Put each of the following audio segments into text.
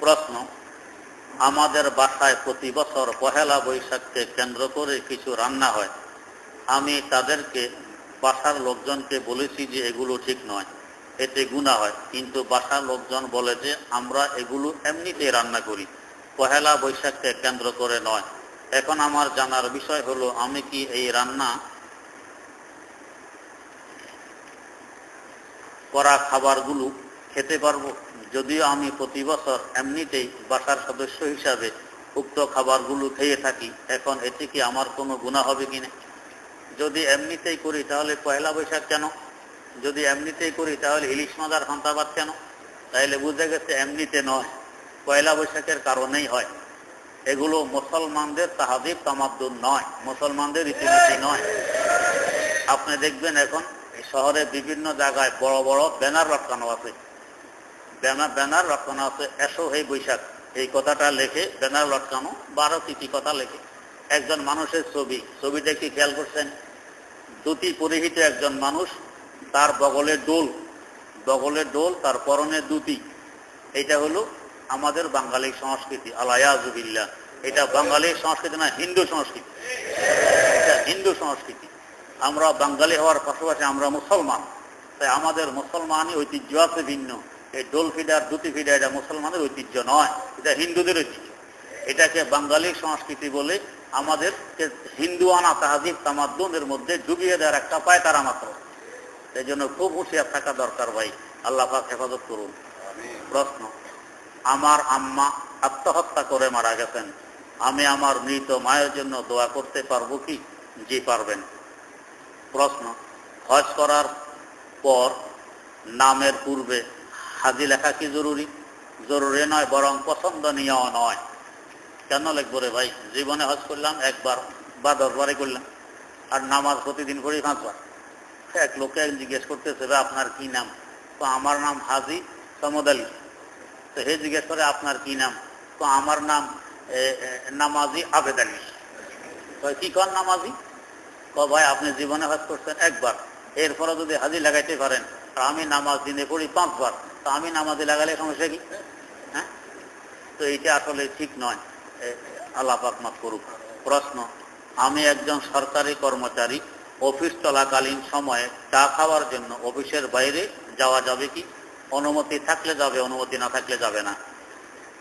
প্রশ্ন, আমাদের বাসায় প্রতি বছর পহেলা বৈশাখকে কেন্দ্র করে কিছু রান্না হয়। আমি তাদেরকে, বাসার লোকজনকে বলেছি যে এগুলো ঠিক নয়, এতে গুণা হয়। কিন্তু বাসার লোকজন বলে যে, আমরা এগুলো এমনিতেই রান্না করি। পহেলা বৈশাখকে কেন্দ্র করে নয়। এখন আমার জানার বিষয় হলো, আমি কি এই রান্না করা খাবারগুলো খেতে পারব? যদিও আমি প্রতি বছর এমনিতেই বাসার সদস্য হিসাবে উক্ত খাবারগুলো খেয়ে থাকি, এখন এতে কি আমার কোনো গুণা হবে কিনা যদি এমনিতেই করি তাহলে পয়লা বৈশাখ কেন? যদি এমনিতেই করি তাহলে ইলিশ মাদার হান্তাবাদ কেন? তাইলে বুঝে গেছে এমনিতে নয়, পয়লা বৈশাখের কারণেই হয়। এগুলো মুসলমানদের তাহাদিব তামাদ্দুন নয়, মুসলমানদের রীতিনীতি নয়। আপনি দেখবেন এখন শহরে বিভিন্ন জায়গায় বড় বড় ব্যানার লটকানো আছে। ব্যানার লটকানো আছে, এসো হে বৈশাখ। এই কথাটা লেখে, ব্যানার লটকানো বারো তিথি কথা লেখে। একজন মানুষের ছবি ছবিটা কি খেয়াল করছেন? দুটি পরিহিত একজন মানুষ, তার বগলে ডোল বগলে ডোল তার পরনে দুটি। এটা হলো আমাদের বাঙালি সংস্কৃতি আলায়াজুবিল্লা এটা বাঙালি সংস্কৃতি না, হিন্দু সংস্কৃতি। এটা হিন্দু সংস্কৃতি। আমরা বাঙালি হওয়ার পাশাপাশি আমরা মুসলমান। তাই আমাদের মুসলমানই ঐতিহ্য আছে ভিন্ন। এই ডোল ফিডার দুটি ফিডার এটা মুসলমানের ঐতিহ্য নয় এটা হিন্দুদের ঐতিহ্য। এটাকে বাঙালি সংস্কৃতি বলে আমাদের হিন্দু আনা তাহাদিব তামাদ্দুনের মধ্যে ডুবিয়ে দেওয়ার একটা পায় তারা মাত্র। এই জন্য খুব হুঁশিয়ার থাকা দরকার ভাই আল্লাহ পাক হেফাজত করুন। প্রশ্ন আমার আম্মা আত্মহত্যা করে মারা গেছেন। আমি আমার মৃত মায়ের জন্য দোয়া করতে পারব কি? জি পারবেন। প্রশ্ন হজ করার পর নামের পূর্বে হাজি লেখা কি জরুরি? জরুরি নয়, বরং পছন্দনীয় নয়। কেন লিখব রে ভাই? জীবনে হজ করলাম, একবার বা দশবারে করলাম। আর নামাজ প্রতিদিন করি পাঁচবার। এক লোকে জিজ্ঞেস করতেছে আপনার কি নাম? তো আমার নাম হাজি সমদ আলী। তো হে জিজ্ঞেস করে, আপনার কি নাম? তো আমার নাম নামাজি আবেদ আলী। তো কি কর নামাজি? ক ভাই, আপনি জীবনে হজ করছেন একবার। এরপরে যদি হাজি লাগাইতে পারেন, আমি নামাজ দিনে পড়ি পাঁচবার। তো আমি নামাজি লাগালে সমস্যা কি? হ্যাঁ? তো এইটা আসলে ঠিক নয়। এ, আল্লাহ পাক মাফ করুক। প্রশ্ন আমি একজন সরকারি কর্মচারী অফিস চলাকালীন সময়ে চা খাওয়ার জন্য অফিসের বাইরে যাওয়া যাবে কি? অনুমতি থাকলে যাবে অনুমতি না থাকলে যাবে না।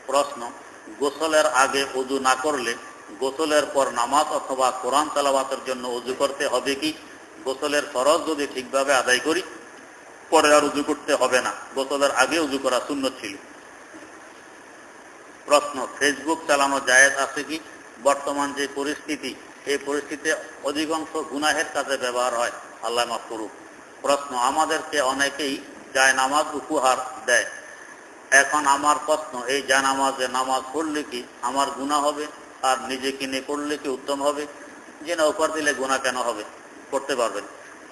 প্রশ্ন গোসলের আগে উজু না করলে গোসলের পর নামাজ অথবা কোরআন তালাবাতের জন্য উজু করতে হবে কি? গোসলের ফরজ যদি ঠিকভাবে আদায় করি পরে আর উজু করতে হবে না। গোসলের আগে উজু করা শূন্য ছিল। প্রশ্ন ফেসবুক চালানো জায়েজ আছে কি? বর্তমান যে পরিস্থিতি, এই পরিস্থিতিতে অধিকাংশ গুনাহের কাজে ব্যবহার হয়। আল্লাহ মাফ করুক। প্রশ্ন, আমাদেরকে অনেকেই জায়নামাজ উপহার দেয়। এখন আমার প্রশ্ন, এই জায়নামাজে নামাজ পড়লে কি আমার গুণা হবে? আর নিজে কিনে করলে কি উত্তম হবে? যে না উপহার দিলে গুণা কেন হবে? করতে পারবেন।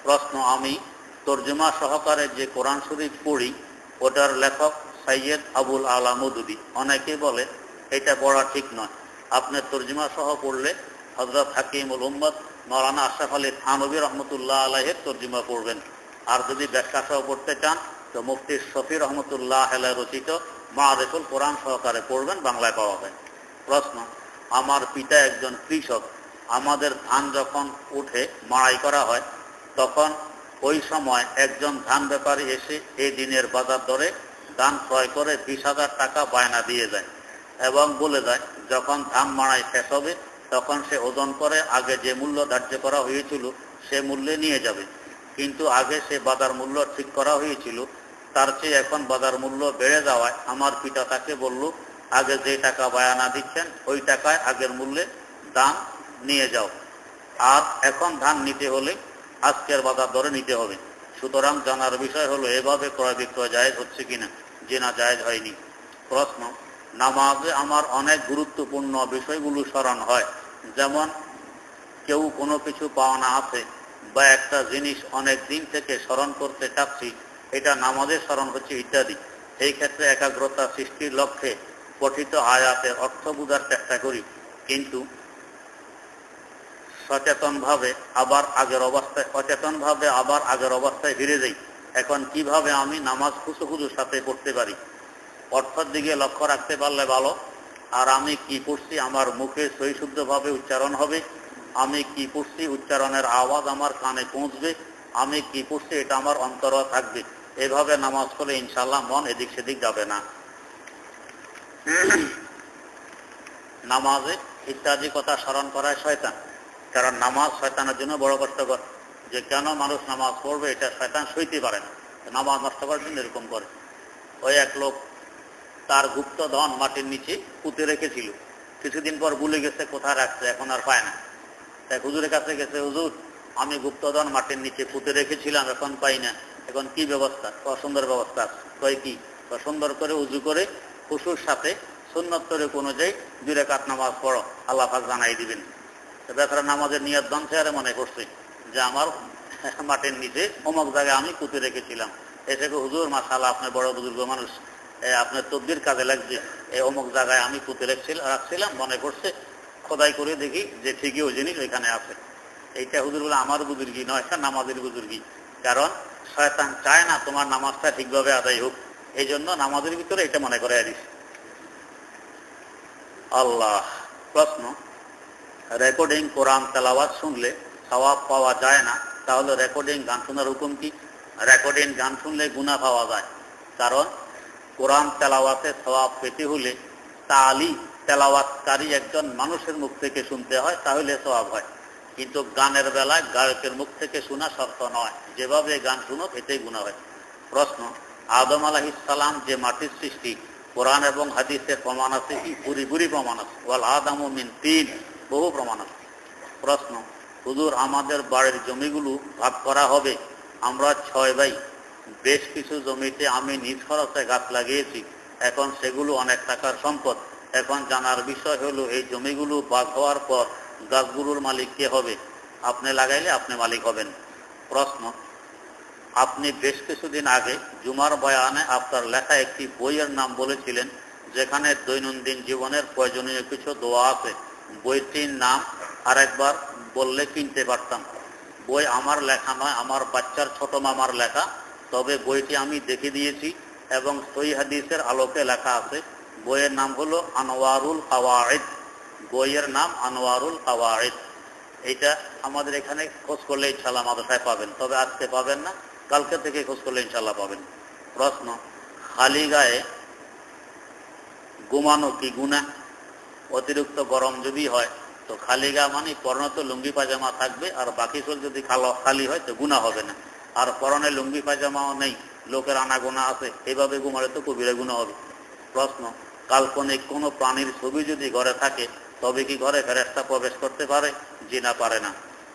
প্রশ্ন, আমি তর্জমা সহকারে যে কোরআন শরীফ পড়ি, ওটার লেখক সাইয়েদ আবুল আলা মদুদি। অনেকে বলে, এটা পড়া ঠিক নয়। আপনি তর্জমা সহ পড়লে হজরত হাকিমুল উম্মদ মৌলানা আশরাফ আলী থানবী রহমতুল্লাহ আলাহের তর্জমা পড়বেন। আর যদি ব্যাখ্যা সহ পড়তে চান, তো মুফতি শফি রহমতুল্লাহ আলাই রচিত মারেফুল কোরআন সহকারে পড়বেন, বাংলায় পাওয়া যায়। প্রশ্ন, আমার পিতা একজন কৃষক, আমাদের ধান যখন উঠে মাড়াই করা হয়, তখন ওই সময় একজন ধান ব্যাপারী এসে এই দিনের বাজার দরে ধান ক্রয় করে বিশ হাজার টাকা বায়না দিয়ে যায় এবং বলে যায় যখন ধান মাড়াই শেষ হবে, তখন সে ওজন করে আগে যে মূল্য ধার্য করা হয়েছিল, সে মূল্যে নিয়ে যাবে। কিন্তু আগে সে বাজার মূল্য ঠিক করা হয়েছিল, তার চেয়ে এখন বাজার মূল্য বেড়ে যাওয়ায় আমার পিতা তাকে বলল, আগে যে টাকা বায়ানা দিচ্ছেন, ওই টাকায় আগের মূল্যে দাম নিয়ে যাও। আর এখন ধান নিতে হলে আজকের বাজার দরে নিতে হবে। সুতরাং জানার বিষয় হলো, এভাবে ক্রয় বিক্রয় জায়েজ হচ্ছে কিনা? যে না, জায়েজ হয়নি। প্রশ্ন, নামাজে আমার অনেক গুরুত্বপূর্ণ বিষয়গুলো স্মরণ হয়। যেমন, কেউ কোনো কিছু পাওনা আছে বা একটা জিনিস অনেক দিন থেকে স্মরণ করতে চাচ্ছি, এটা নামাজের স্মরণ হচ্ছে ইত্যাদি। এই ক্ষেত্রে একাগ্রতা সৃষ্টির লক্ষ্যে পঠিত আয়াতের অর্থ বোঝার চেষ্টা করি। কিন্তু সচেতনভাবে আবার আগের অবস্থায় অচেতনভাবে আবার আগের অবস্থায় ফিরে যাই। এখন কীভাবে আমি নামাজ খুশু খুশুর সাথে পড়তে পারি? অর্থের দিকে লক্ষ্য রাখতে পারলে ভালো। আর আমি কি পড়ছি? আমার মুখে সহি শুদ্ধভাবে উচ্চারণ হবে। আমি কি পড়ছি? উচ্চারণের আওয়াজ আমার কানে পৌঁছবে। আমি কি পড়ছি? এটা আমার অন্তর থাকবে। এভাবে নামাজ পড়লে ইনশাল্লাহ মন এদিক সেদিক যাবে না। নামাজে ইত্যাদি কথা স্মরণ করায় শয়তান। কারণ নামাজ শয়তানের জন্য বড় কষ্টকর যে কেন মানুষ নামাজ পড়বে, এটা শয়তান সইতে পারে না। নামাজ নষ্ট করার জন্য এরকম করে। ওই এক লোক তার গুপ্ত ধন মাটির নিচে পুঁতে রেখেছিল। কিছুদিন পর ভুলে গেছে, কোথায় রাখছে, এখন আর পায় না। তাই হুজুরের কাছে গেছে, হুজুর, আমি গুপ্তধন মাটির নিচে পুঁতে রেখেছিলাম, এখন পাই না। এখন কি ব্যবস্থা? সুন্দর ব্যবস্থা কয়, কি? সুন্দর করে উজু করে খুশুর সাথে সুন্নতরে কোনো যাই দুই রেখাত নামাজ পড়ো। আল্লাহ জানাই দিবেন। বেচারা নামাজের নিয়ত দানছে আরে মনে করছে যে আমার মাটির নিচে অমুক জায়গায় আমি পুঁতে রেখেছিলাম। এসে হুজুর মাসাল্লাহ আপনার বড় বুজুর্গ মানুষ আপনার তদ্বির কাজে লাগছে এই অমুক জায়গায় আমি পুঁতে রাখছিলাম, মনে করছে, খোদাই করে দেখি যে ঠিকই ওই জিনিস ওইখানে আছে। এইটা হুজুর বলে, আমার বুজুর্গি নয় নামাজের বুজুর্গি। কারণ শয়তান চায় না তোমার নামাজটা ঠিকভাবে আদায় হোক। এই জন্য নামাজের ভিতরে এটা মনে করে দিস আল্লাহ, প্রশ্ন? রেকর্ডিং কোরআন তেলাওয়াত শুনলে সওয়াব পাওয়া যায় না। তাহলে রেকর্ডিং গান শোনার হুকুম কি? রেকর্ডিং গান শুনলে গুণা পাওয়া যায়। কারণ কোরআন তেলাওয়াতে সওয়াব পেতে হলে তালি তেলাওয়াতকারী একজন মানুষের মুখ থেকে শুনতে হয়, তাহলে সওয়াব হয়। কিন্তু গানের বেলায় গায়কের মুখ থেকে শোনা শর্ত নয়। যেভাবে গান শুনো, এতেই গুণা হয়। প্রশ্ন, আদম আলাহিসাল্লাম যে মাটির সৃষ্টি, কোরআন এবং হাদিসের প্রমাণ আছে কি? বুড়ি প্রমাণ আছে। ওয়াল আদম মিন তিন। বহু প্রমাণ আছে। প্রশ্ন, হুজুর, আমাদের বাড়ির জমিগুলো ভাগ করা হবে? আমরা ছয় ভাই। বেশ কিছু জমিতে আমি নিজ খরচে গাছ লাগিয়েছি। এখন সেগুলো অনেক টাকার সম্পদ। এখন জানার বিষয় হলো, এই জমিগুলো ভাগ হওয়ার পর গাছগুলোর মালিক কে হবে? আপনি লাগাইলে আপনি মালিক হবেন। প্রশ্ন, আপনি বেশ কিছুদিন আগে জুমার বয়ানে আপনার লেখা একটি বইয়ের নাম বলেছিলেন, যেখানে দৈনন্দিন জীবনের প্রয়োজনীয় কিছু দোয়া আছে। বইটির নাম আরেকবার বললে কিনতে পারতাম। বই আমার লেখা নয়, আমার বাচ্চার ছোট মামার লেখা। তবে বইটি আমি দেখে দিয়েছি এবং সই হাদিসের আলোকে লেখা আছে। বইয়ের নাম হলো আনোয়ারুল কাওয়ায়েদ বইয়ের নাম আনোয়ারুল কাওয়ায়েদ এইটা আমাদের এখানে খোঁজ করলে ইনশাল্লাহ মাদ্রাসায় পাবেন। তবে আজকে পাবেন না, কালকে থেকে খোঁজ করলে ইনশাল্লাহ পাবেন। প্রশ্ন, খালি গায়ে ঘুমানো কি গুণা অতিরিক্ত গরম যদি হয়, তো খালি গা মানে পরনত লুঙ্গি পাজামা থাকবে, আর বাকি সব যদি খালো, খালি হয়, তো গুণা হবে না। আর পরনে লুঙ্গি পাজামাও নেই, লোকের আনা গোনা আছে, এইভাবে ঘুমালে তো কবিরা গুণা হবে। প্রশ্ন, কাল্পনিক কোনো প্রাণীর ছবি যদি ঘরে থাকে, তবে কি ঘরে ফেরেস্তা প্রবেশ করতে পারে? জি না পারে না।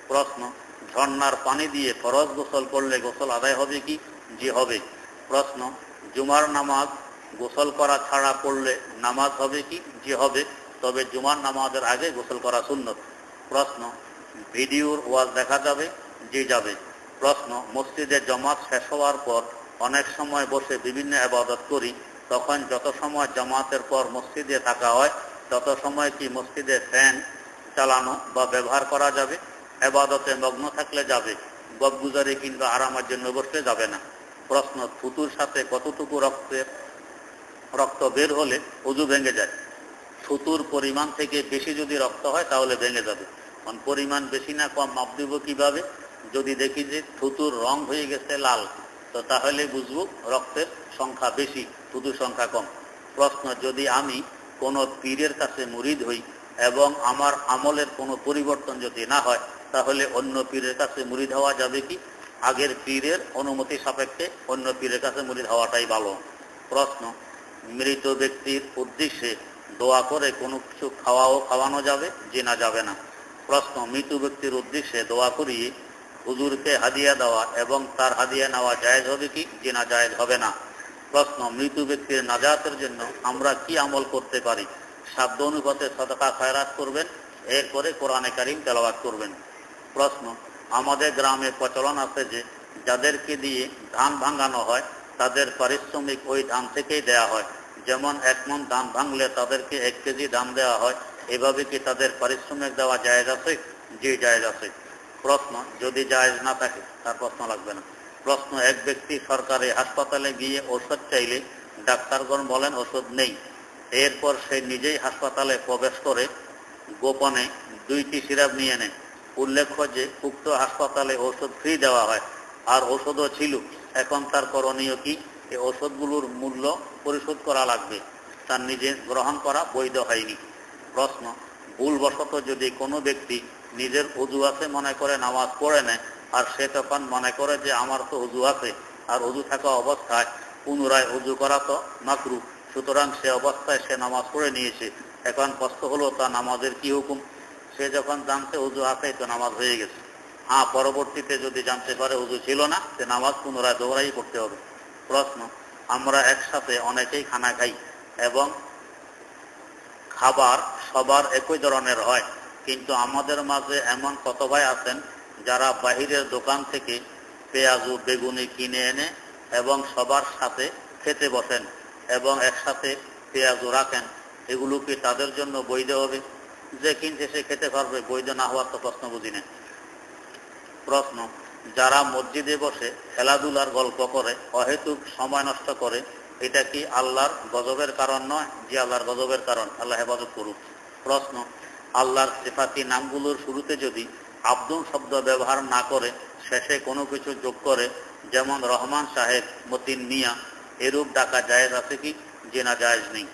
প্রশ্ন ঝর্নার পানি দিয়ে ফরজ গোসল করলে গোসল আদায় হবে কি? জি হবে। প্রশ্ন, জুমার নামাজ গোসল করা ছাড়া পড়লে নামাজ হবে কি? জি হবে। তবে জুমার নামাজের আগে গোসল করা সুন্নত। প্রশ্ন, ভিডিওর ওয়াজ দেখা যাবে? জি, যাবে। প্রশ্ন, মসজিদে জমাত শেষ হওয়ার পর অনেক সময় বসে বিভিন্ন আবাদত করি, তখন যত সময় জামাতের পর মসজিদে থাকা হয়, তত সময় কি মসজিদে ফ্যান চালানো বা ব্যবহার করা যাবে? এবাদতে মগ্ন থাকলে যাবে, গপগুজারি কিংবা আরামের জন্য বসলে যাবে না। প্রশ্ন, থুতুর সাথে কতটুকু রক্তের রক্ত বের হলে উজু ভেঙে যায়? থুতুর পরিমাণ থেকে বেশি যদি রক্ত হয়, তাহলে ভেঙে যাবে। কারণ পরিমাণ বেশি না, কম মাপ দিব কীভাবে? যদি দেখি যে থুতুর রং হয়ে গেছে লাল, তো তাহলে বুঝব রক্তের সংখ্যা বেশি থুতুর সংখ্যা কম। প্রশ্ন, যদি আমি কোনো পীরের কাছে মুরিদ হই এবং আমার আমলের কোনো পরিবর্তন যদি না হয়, তাহলে অন্য পীরের কাছে মুরিদ হওয়া যাবে কি? আগের পীরের অনুমতি সাপেক্ষে অন্য পীরের কাছে মুরিদ হওয়াটাই ভালো। প্রশ্ন, মৃত ব্যক্তির উদ্দেশ্যে দোয়া করে কোনো কিছু খাওয়াও খাওয়ানো যাবে যে না যাবে না। প্রশ্ন, মৃত ব্যক্তির উদ্দেশ্যে দোয়া করিয়ে হুজুরকে হাদিয়া দেওয়া এবং তার হাদিয়া নেওয়া জায়েজ হবে কি যে না জায়েজ হবে না? প্রশ্ন, মৃত ব্যক্তির নাজাতের জন্য আমরা কি আমল করতে পারি? সাধ্য অনুপাতে সদকা খয়রাত করবেন, এরপরে কোরআনে কারিম তেলাবাদ করবেন। প্রশ্ন, আমাদের গ্রামে প্রচলন আছে যে, যাদেরকে দিয়ে ধান ভাঙানো হয়, তাদের পারিশ্রমিক ওই ধান থেকেই দেয়া হয়। যেমন এক মন দাম ভাঙলে তাদেরকে এক কেজি দাম দেওয়া হয়, এভাবে কি তাদের পারিশ্রমিক দেওয়া জায়েজ আছে? যে জায়েজ আছে। প্রশ্ন, যদি জায়েজ না থাকে, তার প্রশ্ন লাগবে না। প্রশ্ন, এক ব্যক্তি সরকারি হাসপাতালে গিয়ে ওষুধ চাইলে ডাক্তারগণ বলেন ওষুধ নেই। এরপর সে নিজেই হাসপাতালে প্রবেশ করে গোপনে দুইটি সিরাপ নিয়ে নেয়। উল্লেখ্য যে, উক্ত হাসপাতালে ওষুধ ফ্রি দেওয়া হয়, আর ওষুধও ছিল। এখন তার করণীয় কি? এই ওষুধগুলোর মূল্য পরিশোধ করা লাগবে। তার নিজে গ্রহণ করা বৈধ হয়নি। প্রশ্ন, ভুলবশত যদি কোনো ব্যক্তি নিজের উজু আছে মনে করে নামাজ পড়ে নেয়, আর সে তখন মনে করে যে আমার তো উজু আছে, আর উজু থাকা অবস্থায় পুনরায় উজু করা তো মাকরু, সুতরাং সে অবস্থায় সে নামাজ পড়ে নিয়েছে। এখন কষ্ট হলো, তা নামাজের কি হুকুম? সে যখন জানতে উজু আছে, তো নামাজ হয়ে গেছে। হ্যাঁ পরবর্তীতে যদি জানতে পারে উজু ছিল না, সে নামাজ পুনরায় দৌড়াই করতে হবে। প্রশ্ন, আমরা একসাথে অনেকেই খানা খাই এবং খাবার সবার একই ধরনের হয়, কিন্তু আমাদের মাঝে এমন কত ভাই আছেন যারা বাহিরের দোকান থেকে পেঁয়াজু, বেগুনি কিনে এনে এবং সবার সাথে খেতে বসেন এবং একসাথে পেঁয়াজু রাখেন, এগুলো কি তাদের জন্য বৈধ হবে? যে কিনছে সে খেতে পারবে, বৈধ না হওয়ার তো প্রশ্ন বুঝি না। প্রশ্ন যারা মসজিদে বসে খেলাধুলার গল্প করে, অহেতুক সময় নষ্ট করে, এটা কি আল্লাহর গজবের কারণ নয়? যে আল্লাহর গজবের কারণ। আল্লাহ হেফাজত করুক। প্রশ্ন, আল্লাহর সেফাতি নামগুলোর শুরুতে যদি আব্দুল শব্দ ব্যবহার না করে, শেষে কোনো কিছু যোগ করে, যেমন রহমান সাহেব, মতিন মিয়া, এরূপ ডাকা জায়েজ আছে কি? যে না, জায়েজ নেই।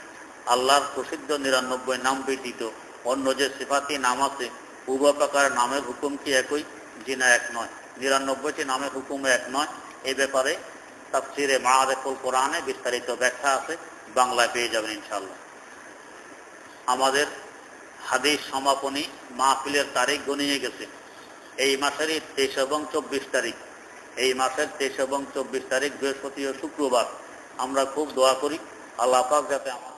আল্লাহর প্রসিদ্ধ নিরানব্বই নাম ব্যতীত অন্য যে সিফাতি নাম আছে উভয় প্রকার নামের হুকুম কি একই? জিনা এক নয়। নিরানব্বইটি নামের হুকুম এক নয়। এ ব্যাপারে তাফসিরে মাহারেফুল কোরআনে বিস্তারিত ব্যাখ্যা আছে। বাংলায় পেয়ে যাবেন ইনশাল্লাহ আমাদের হাদিস সমাপনী মাহফিলের তারিখ গনিয়ে গেছে। এই মাসেরই তেইশ এবং চব্বিশ তারিখ। এই মাসের তেইশ এবং চব্বিশ তারিখ বৃহস্পতি ও শুক্রবার। আমরা খুব দোয়া করি। আল্লাহ যাতে আমার